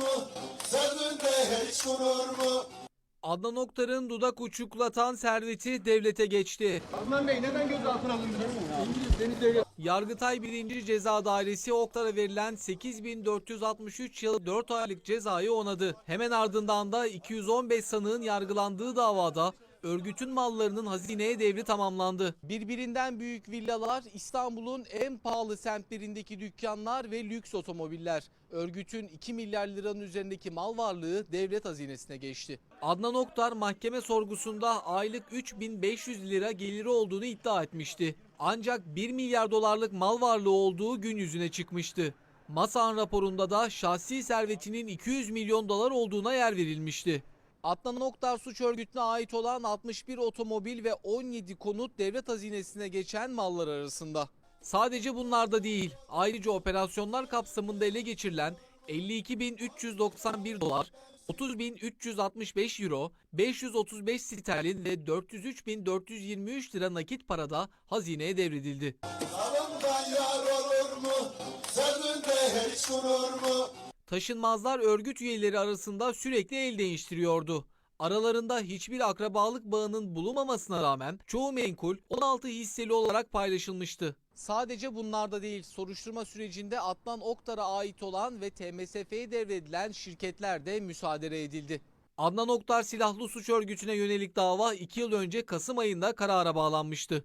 mu? Sözünde hiç durur mu? Adnan Oktar'ın dudak uçuklatan serveti devlete geçti. Adnan Bey neden gözaltına alındınız? İngiliz Deniz Yargıtay 1. Ceza Dairesi Oktar'a verilen 8463 yıl 4 aylık cezayı onadı. Hemen ardından da 215 sanığın yargılandığı davada örgütün mallarının hazineye devri tamamlandı. Birbirinden büyük villalar, İstanbul'un en pahalı semtlerindeki dükkanlar ve lüks otomobiller. Örgütün 2 milyar liranın üzerindeki mal varlığı devlet hazinesine geçti. Adnan Oktar mahkeme sorgusunda aylık 3500 lira geliri olduğunu iddia etmişti. Ancak 1 milyar dolarlık mal varlığı olduğu gün yüzüne çıkmıştı. Masan raporunda da şahsi servetinin 200 milyon dolar olduğuna yer verilmişti. Adnan Oktar suç örgütüne ait olan 61 otomobil ve 17 konut devlet hazinesine geçen mallar arasında. Sadece bunlarda değil, ayrıca operasyonlar kapsamında ele geçirilen 52.391 dolar, 30.365 euro, 535 sterlin ve 403.423 lira nakit parada hazineye devredildi. Taşınmazlar örgüt üyeleri arasında sürekli el değiştiriyordu. Aralarında hiçbir akrabalık bağının bulunmamasına rağmen çoğu menkul 16 hisseli olarak paylaşılmıştı. Sadece bunlarda değil, soruşturma sürecinde Adnan Oktar'a ait olan ve TMSF'ye devredilen şirketler de müsaade edildi. Adnan Oktar silahlı suç örgütüne yönelik dava 2 yıl önce Kasım ayında karara bağlanmıştı.